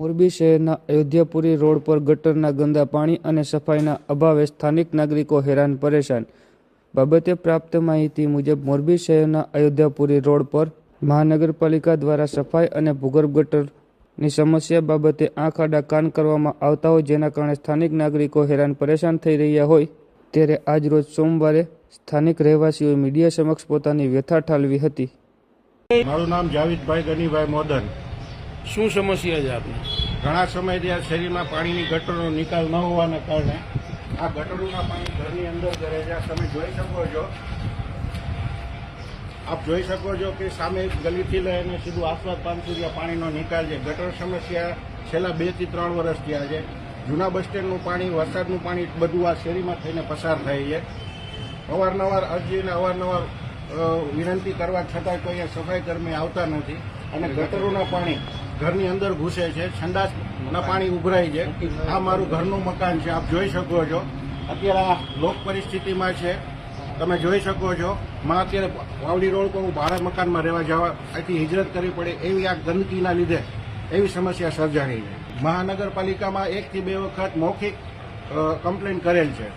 મોરબી શહેરના અયોધ્યાપુરી રોડ પર ગટરના ગંદા પાણી અને સફાઈના અભાવે સ્થાનિક નાગરિકો હેરાન પરેશાન. બાબતે પ્રાપ્ત માહિતી મુજબ મોરબી શહેરના અયોધ્યાપુરી રોડ પર મહાનગરપાલિકા દ્વારા સફાઈ અને ભૂગર્ભ ગટરની સમસ્યા બાબતે આંખ આડા કાન કરવામાં આવતા હોય જેના કારણે સ્થાનિક નાગરિકો હેરાન પરેશાન થઈ રહ્યા હોય ત્યારે આજ રોજ સોમવારે સ્થાનિક રહેવાસીઓએ મીડિયા સમક્ષ પોતાની વ્યથા ઠાલવી હતી. મારું નામ જાવિદભાઈ ગનીભાઈ મોદન. શું સમસ્યા છે આપને? ઘણા સમયથી આ શેરીમાં પાણીની ગટરનો નિકાલ ન હોવાના કારણે આ ગટરોના પાણી ઘરની અંદર કરે છે. તમે જોઈ શકો છો. આપ જોઈ શકો છો કે સામે ગલીથી લઈને સીધું આસપાસ પાન સુધી પાણીનો નિકાલ છે. ગટર સમસ્યા છેલ્લા બેથી ત્રણ વર્ષ થયા છે. જૂના બસ સ્ટેન્ડનું પાણી, વરસાદનું પાણી બધું આ શેરીમાં થઈને પસાર થાય છે. અવારનવાર અરજીને અવારનવાર વિનંતી કરવા છતાં કોઈ સફાઈ કર્મી આવતા નથી અને ગટરોના પાણી ઘરની અંદર ઘૂસે છે સંડાસના પાણી ઉભરાય છે. આ મારું ઘરનું મકાન છે, આપ જોઈ શકો છો. અત્યારે આ લોક પરિસ્થિતિમાં છે. તમે જોઈ શકો છો. માં અત્યારે વાવડી રોડ પર હું ભાડા મકાનમાં રહેવા જવા, અહીંથી હિજરત કરવી પડે એવી આ ગંદકીના લીધે એવી સમસ્યા સર્જાણી છે. મહાનગરપાલિકામાં એકથી બે વખત મૌખિક કમ્પ્લેન કરેલ છે.